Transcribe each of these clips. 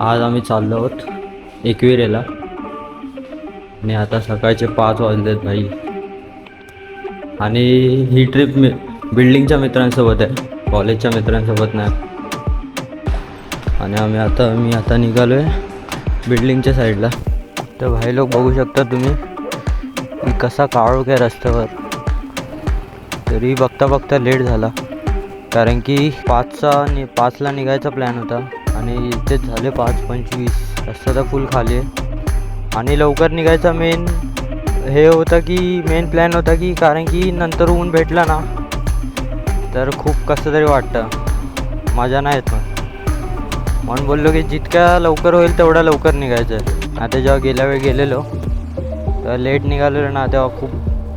आज आम्ही चाललो आहोत एकविरेला. आणि आता सकाळचे पाच वाजलेत भाई. आणि ही ट्रिप मी बिल्डिंगच्या मित्रांसोबत आहे. कॉलेजच्या मित्रांसोबत नाही. आणि आम्ही आता मी आता निघालो आहे बिल्डिंगच्या साईडला तर भाई लोक बघू शकता तुम्ही कसा काळोख आहे रस्त्यावर. तरी बघता बघता लेट झाला. कारण की पाचचा नि पाचला निघायचा प्लॅन होता. आणि इथेच झाले पाच पंचवीस. रस्ता तर फुल खाली आणि लवकर निघायचा मेन हे होतं की मेन प्लॅन होता की कारण की नंतर ऊन भेटला ना तर खूप कसं तरी वाटतं. मजा नाही येत मग. म्हणून बोललो की जितक्या लवकर होईल तेवढा लवकर निघायचं. आहे आता जेव्हा गेल्या वेळी गेलेलो तेव्हा लेट निघालेलो ना तेव्हा खूप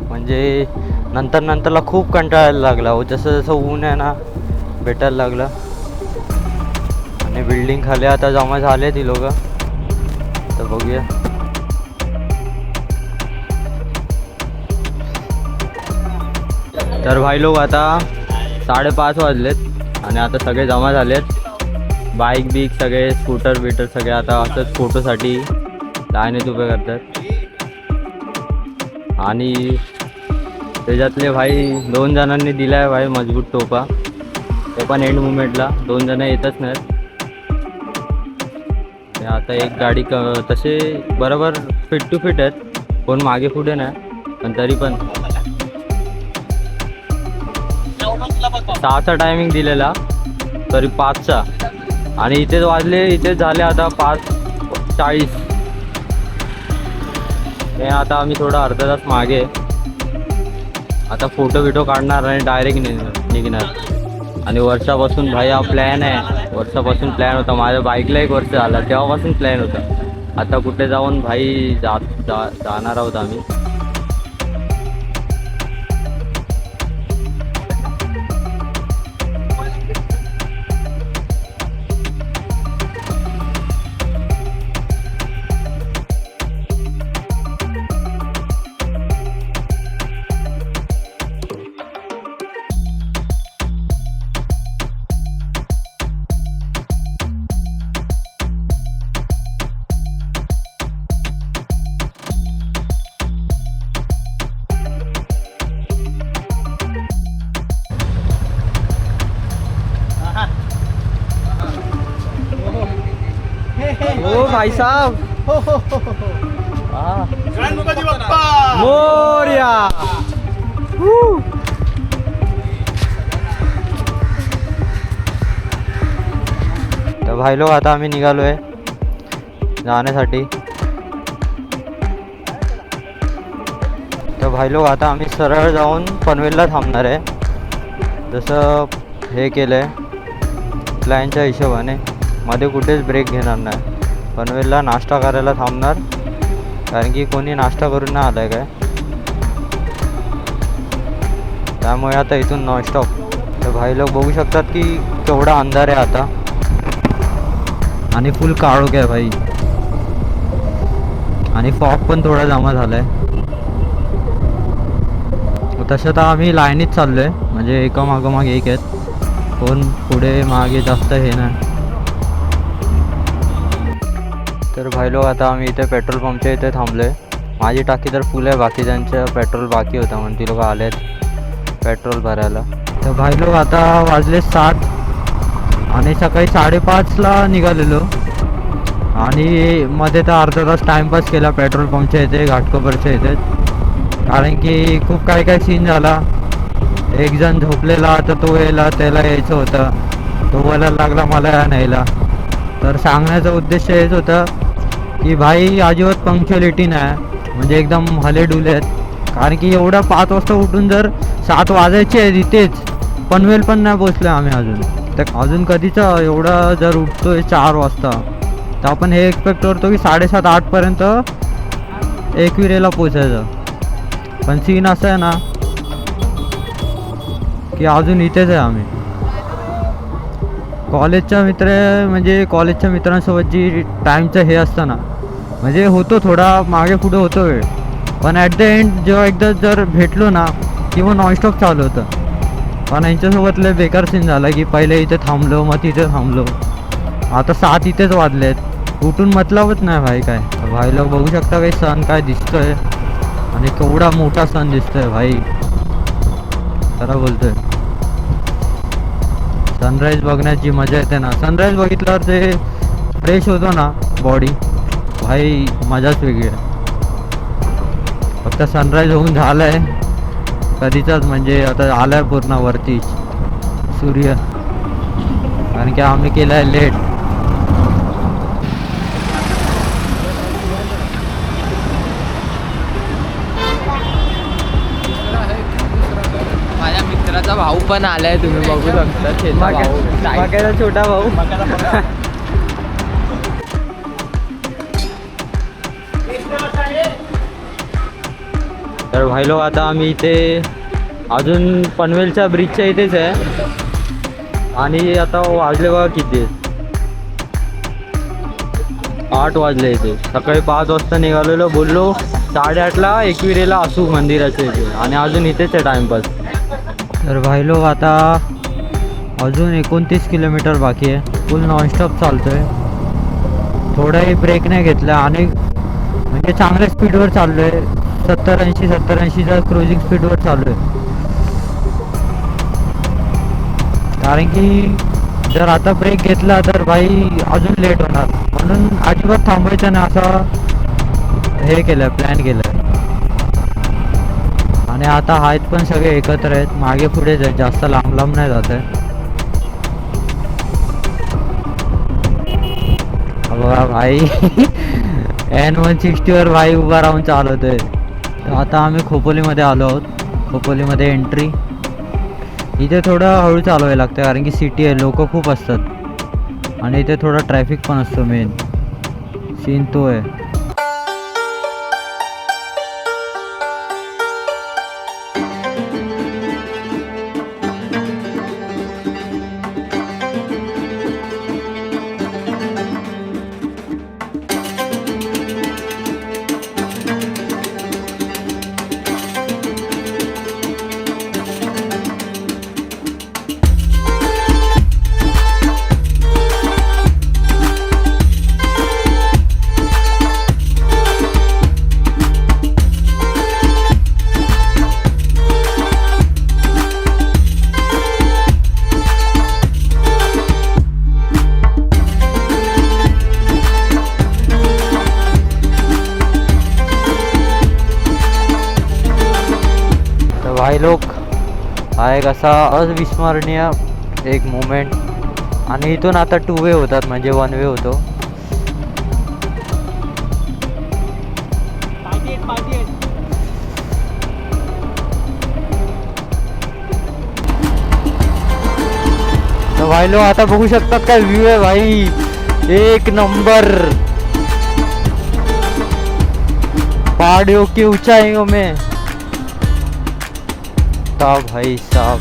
म्हणजे नंतर नंतरला खूप कंटाळायला लागला. हो जसं जसं ऊन आहे ना भेटायला लागलं. आणि बिल्डिंग खाली आता जमा झाले ती लोक. तर बघूया. तर भाई लोक आता साडेपाच वाजलेत आणि आता सगळे जमा झालेत. बाईक बीक सगळे स्कूटर बिटर सगळे आता असंच फोटोसाठी लाईनीत उभे करतात. आणि त्याच्यातले भाई दोन जणांनी दिला आहे भाई मजबूत टोपा. तो पण एंड मुमेंटला दोन जण येतच नाहीत. ते आता एक गाडी क तसे बरोबर फिट टू फिट आहेत. कोण मागे पुढे नाही पण तरी पण. सहाचा टायमिंग दिलेला तरी पाचचा. आणि इथेच वाजले इथेच झाले आता पाच चाळीस. हे आता आम्ही थोडा अर्धा तास मागे. आता फोटो बिटो काढणार आणि डायरेक्ट निघणार. आणि वर्षापासून भाई हा प्लॅन आहे. वर्षापासून प्लॅन होता. माझ्या बाईकला एक वर्ष झाला. तेव्हापासून प्लॅन होता. आता कुठे जाऊन भाई जात जा जाणार आहोत आम्ही. भाई साहब। मोरिया। तर भाई लोक आता आम्ही निघालो आहे जाण्यासाठी. तर भाई लोक आता आम्ही सरळ जाऊन पनवेलला थांबणार आहे. जसं हे केलं आहे प्लॅनच्या हिशोबाने. मध्ये कुठेच ब्रेक घेणार नाही. पनवेलला नाश्ता करायला थांबणार. कारण की कोणी नाश्ता करून नाही आलाय काय? त्यामुळे आता इथून नॉनस्टॉप तर भाई लोक बघू शकतात की केवढा अंधार आहे आता. आणि फुल काळोख आहे भाई. आणि फॉग पण थोडा जमा झालाय. तसं तर आम्ही लाईनीत चाललो आहे म्हणजे एका मागोमाग एक आहेत. कोण पुढे मागे जास्त हे नाही. तर भाई लोक आता आम्ही इथे पेट्रोल पंपच्या इथे थांबलो आहे माझी टाकी तर फुल आहे बाकीच्यांचं पेट्रोल बाकी होतं म्हणून ती लोक आलेत पेट्रोल भरायला. तर भाई लोक आता वाजले सात आणि सकाळी साडेपाचला निघालेलो. आणि मध्ये तर अर्धा तास टाईमपास केला पेट्रोल पंपच्या इथे घाटकोपरच्या इथे. कारण की खूप काय काय सीन झाला. एक जण झोपलेला तर तो यायला त्याला यायचं होतं. तो बोलायला लागला मला या न्यायला. तर सांगण्याचा उद्देश हेच होता की भाई अजिबात पंक्च्युअलिटी नाही. म्हणजे एकदम हले डुले आहेत. कारण की एवढं पाच वाजता उठून जर सात वाजायचे आहेत इथेच पनवेल पण नाही पोचलो आम्ही अजून. तर अजून कधीच एवढा जर उठतोय चार वाजता तर आपण हे एक्सपेक्ट करतो की साडेसात आठपर्यंत एकविरेला पोचायचं पण सीन असं आहे ना की अजून इथेच आहे आम्ही. कॉलेजच्या मित्र म्हणजे कॉलेजच्या मित्रांसोबत जी टाईमचं हे असतं ना म्हणजे होतो थोडा मागे पुढे होतो वेळ. पण ॲट द एंड जेव्हा एकदा जर भेटलो ना किंवा नॉनस्टॉप चालू होतं. पण यांच्यासोबत लय बेकार सीन झाला की पहिले इथे थांबलो मग तिथे थांबलो. आता सात इथेच वाजलेत. उठून मतलबच नाही भाई काय. भाई लोक बघू शकता काही सण काय दिसतोय. आणि केवढा मोठा सण दिसतोय भाई. खरं बोलतोय. सनराईज बघण्याची मजा येते ना. सनराईज बघितल्यावर ते फ्रेश होतो ना बॉडी भाई मजाच वेगळी आहे. फक्त सनराईज होऊन झालंय. कधीचाच म्हणजे आता आलाय पूर्ण वरती. सूर्य. कारण की आम्ही केलाय लेट माझ्या मित्राचा भाऊ पण आलाय तुम्ही बघू शकता. छोटा भाऊ. तर भाईलो आता आम्ही इथे अजून पनवेलच्या ब्रिजच्या इथेच आहे. आणि आता वाजले बघा किती आठ वाजले इथे. सकाळी पाच वाजता निघालेलो बोललो साडेआठला एकविरेला असू मंदिराच्या इथे. आणि अजून इथेच आहे टाइमपास तर भाईलो आता अजून एकोणतीस किलोमीटर बाकी आहे. फुल नॉनस्टॉप चालतोय. थोडाही ब्रेक नाही घेतला. आणि म्हणजे चांगल्या स्पीडवर चाललो आहे सत्तर ऐंशी सत्तर ऐंशीचा क्रुझिंग स्पीडवर चालू आहे. कारण की जर आता ब्रेक घेतला तर भाई अजून लेट होणार. म्हणून अजिबात थांबायचं नाही असा हे केलं प्लॅन केलं. आणि आता आहेत पण सगळे एकत्र आहेत. मागे पुढे जास्त लांब लांब नाही जात आहे. बघा भाई एन वन सिक्स्टीवर भाई उभा राहून चालवतोय. तर आता आम्ही खोपोलीमध्ये आलो आहोत. खोपोलीमध्ये एंट्री इथे थोडं हळू चालवायला लागतं कारण की सिटी आहे लोक खूप असतात. आणि इथे थोडा ट्रॅफिक पण असतो मेन सीन तो आहे. एक असा अविस्मरणीय एक मोमेंट आणि इथून आता टू वे होतात, म्हणजे वन वे होतो. भाई लोक आता बघू शकतात काय व्ह्यू आहे भाई. एक नंबर पहाड़ियों की ऊंचाइयों में. था भाई साहब।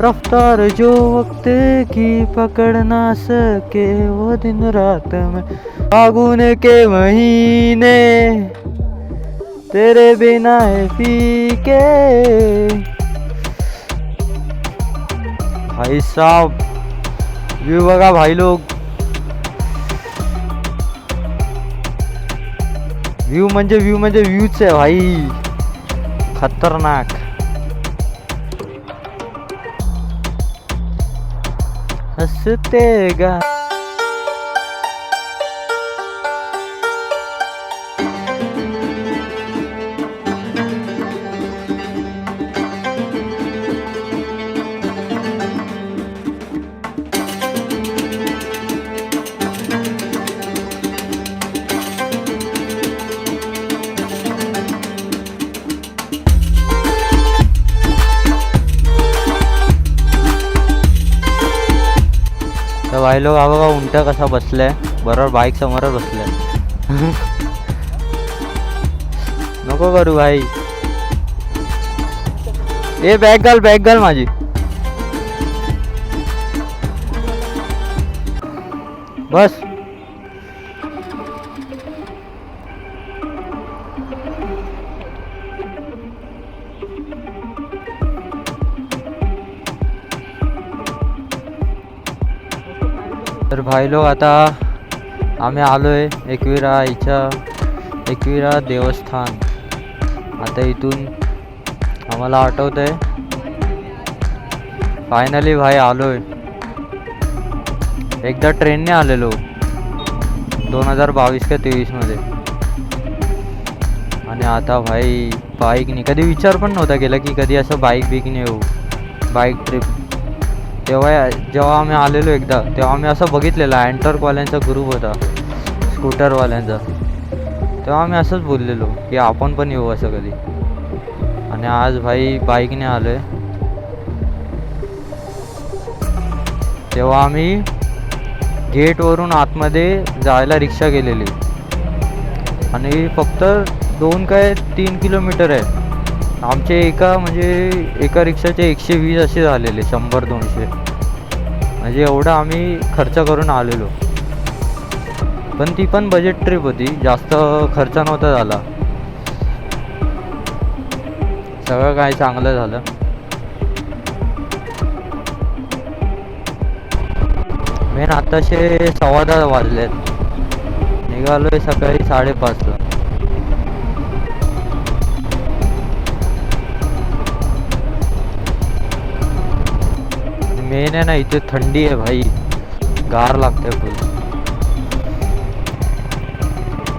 रफ्तार जो वक्त की पकड़ ना सके, वो दिन रात में फागुन के महीने तेरे बिना है फीके। भाई साहब व्यू बघा भाई लोग व्यू म्हणजे व्यू म्हणजे व्ह्यूच आहे भाई. खतरनाक. हसते गा. तर भाई लोक हा बघा उंट कसा बसलाय बरोबर बाईक समोरच बसलाय नको करू भाई. ए बॅग घाल बॅग घाल माझी. बस. भाई लोक आता आम्ही आलो आहे एकविरा इच्या एकविरा देवस्थान. आता इथून आम्हाला आठवतं आहे फायनली भाई आलो आहे एकदा ट्रेनने आलेलो दोन हजार बावीस का तेवीसमध्ये आणि आता भाई बाईकने कधी विचार पण नव्हता केला की कधी असं बाईक बिकने येऊ बाईक ट्रिप तेव्हा जेव्हा आम्ही आलेलो एकदा तेव्हा आम्ही असं बघितलेलं अँटरकवाल्यांचा ग्रुप होता स्कूटरवाल्यांचा तेव्हा आम्ही असंच बोललेलो की आपण पण येऊ असं कधी. आणि आज भाई बाईकने आलो आहे तेव्हा आम्ही गेटवरून आतमध्ये जायला रिक्षा गेलेली आणि फक्त दोन काय तीन किलोमीटर आहे. आमचे एका म्हणजे एका रिक्षाचे एकशे वीस असे झालेले शंभर दोनशे. म्हणजे एवढा आम्ही खर्च करून आलेलो. पण ती पण बजेट ट्रिप होती जास्त खर्च नव्हता झाला. सगळं काय चांगलं झालं. मेन आताशे सव्वा दहा वाजलेत. निघालोय सकाळी साडेपाचला. मेन आहे ना इथे थंडी आहे भाई। गार लागते फुल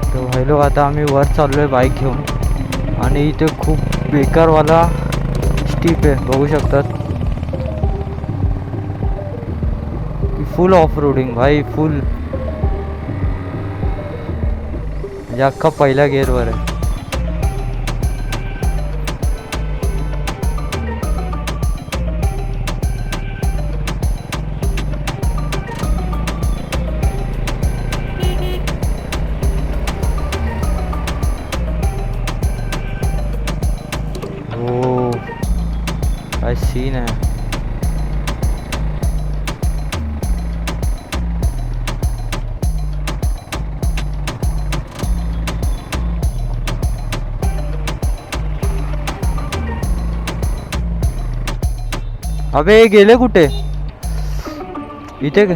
तर भाई लोक आता आम्ही वर चाललोय बाईक घेऊन. आणि इथे खूप बेकारवाला स्टीप आहे, बघू शकतात. फुल ऑफ़ रोडिंग भाई फुल म्हणजे अख्खा पहिल्या गेअरवर आहे. काय सीन आहे अबे गेले कुठे इथे का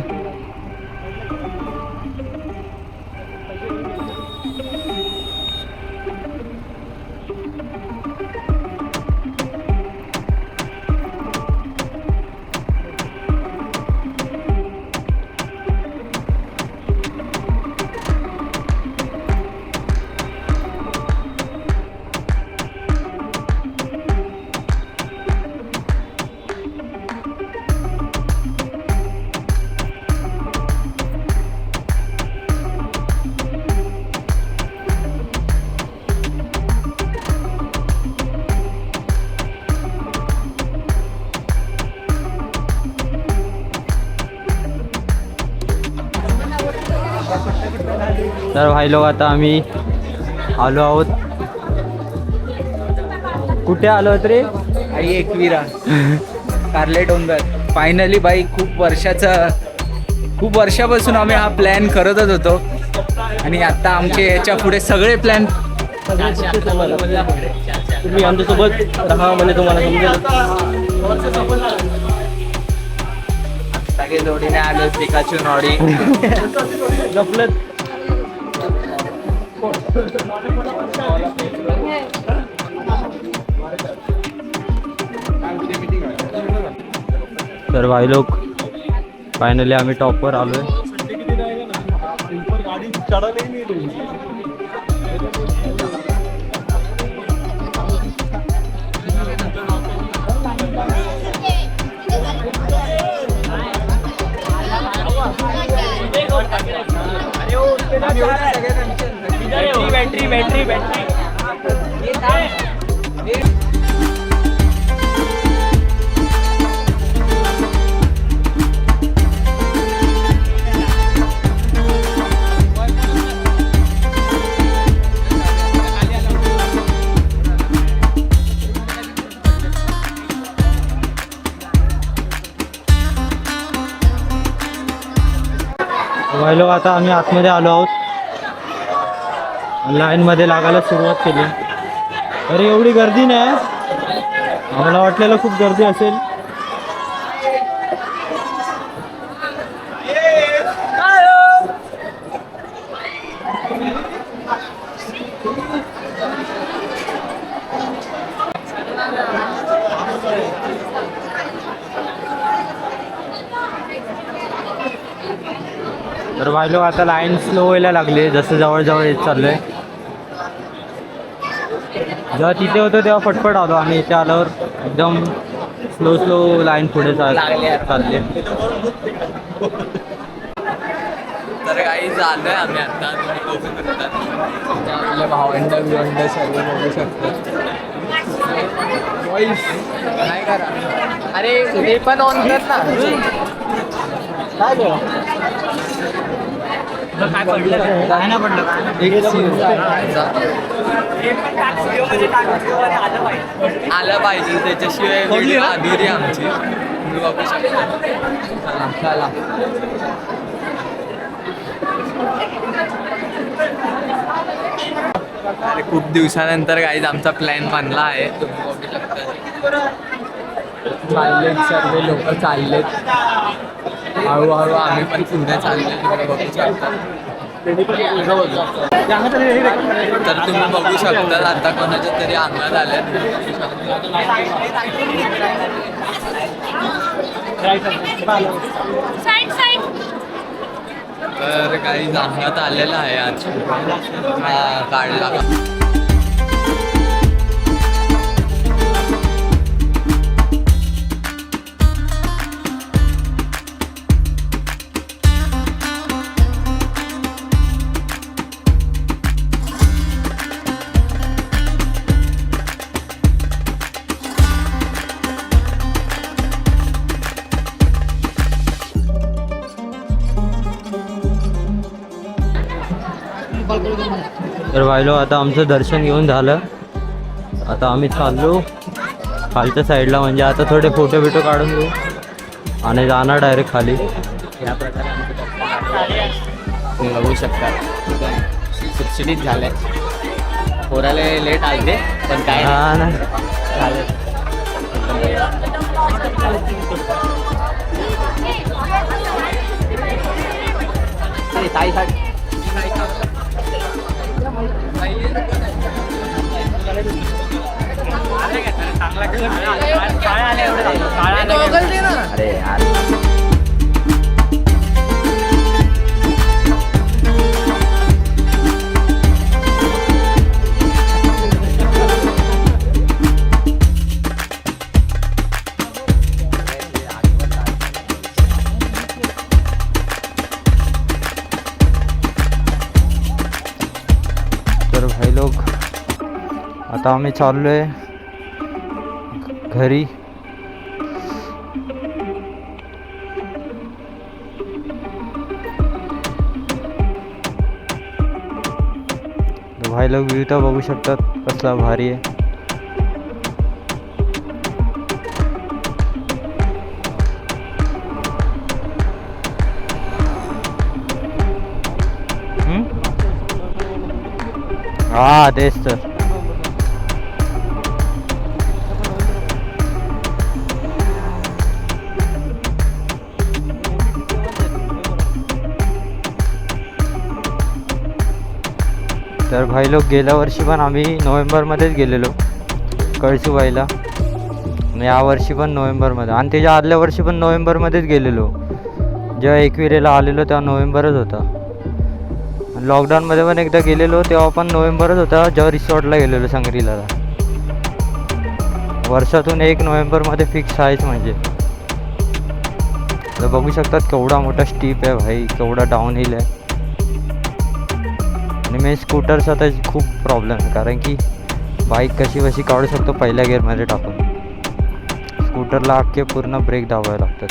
तर भाई लोक आता आम्ही आलो आहोत. कुठे आलो आहोत रे? आई एकविरा. कारले डोंगर. फायनली बाई खूप वर्षाचा खूप वर्षापासून आम्ही हा प्लॅन करतच होतो. आणि आता आमचे याच्यापुढे सगळे प्लॅन तुम्ही आमच्यासोबत राहा म्हणजे तुम्हाला समजेल. सगळे जोडीने आलो पिकाचू नॉडी तर भाई लोक फायनली आम्ही टॉपवर आलो बॅटरी बॅटरी बॅटरी भाई आता आम्ही आतमध्ये आलो आहोत. लाईनमध्ये लागायला सुरुवात केली. अरे एवढी गर्दी नाही. आम्हाला वाटलेलं खूप गर्दी असेल. तर वाहिलो आता लाईन स्लो व्हायला लागली. जसं जवळजवळ येत चाललंय. जेव्हा तिथे होतो तेव्हा फटफट आलो. आणि इथे आल्यावर एकदम स्लो स्लो लाईन पुढे चाल चालली. तर काही झालंय आम्ही आता. तुम्ही बघू शकता. आपले भावंड बिवंड सर्व बघू शकतात काय करा? अरे पण ऑन कर ना. काय काय पडलं काय ना पडलं? एक scene झाला. आलं पाहिजे त्याच्याशिवाय व्हिडिओ अधुरी आमची. शकता. अरे खूप दिवसानंतर काहीच आमचा प्लॅन बनला आहे. तुम्ही बघू शकता चाललेत सर्व लोक चाललेत. हळूहळू आम्ही पण पुढे चालले बघू शकता तर तुम्ही बघू शकता आता कोणाच्या तरी अंगात आल्या तर काही अंगात आलेलं आहे आज. काढला तर वाहिलो आता आमचं दर्शन घेऊन झालं. आता आम्ही चाललो. खालच्या साईडला म्हणजे आता थोडे फोटो बिटो काढून घेऊ आणि जाणार डायरेक्ट खाली. या प्रकारे तुम्ही बघू शकता. सुटसुटीत झालंय. पोराला लेट आलते पण काय. हा ना. झालं. ताई. अरे यार. तर भाई लोक आता आम्ही चाललोय. घरी। तर भाई लोक व्ह्यू तर बघू शकतात कसला भारी हम्म? हा तेच तर. तर भाई लोक गेल्या वर्षी पण आम्ही नोव्हेंबरमध्येच गेलेलो कळसूबाईला. आणि यावर्षी पण नोव्हेंबरमध्ये. आणि त्याच्या आदल्या वर्षी पण नोव्हेंबरमध्येच गेलेलो. जेव्हा एकविरेला आलेलो तेव्हा नोव्हेंबरच होता. लॉकडाऊनमध्ये पण एकदा गेलेलो तेव्हा पण नोव्हेंबरच होता. जेव्हा रिसॉर्टला गेलेलो सांगरीला. वर्षातून एक नोव्हेंबरमध्ये फिक्स आहेच म्हणजे. तर बघू शकतात केवढा मोठा स्टीप आहे भाई केवढा डाऊन हिल आहे. आणि मी स्कूटरचा तर खूप प्रॉब्लेम आहे. कारण की बाईक कशी कशी काढू शकतो पहिल्या गेअरमध्ये टाकून. स्कूटरला अख्खे पूर्ण ब्रेक दाबावे लागतात.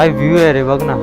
काय व्ह्यू आहे रे बघ ना.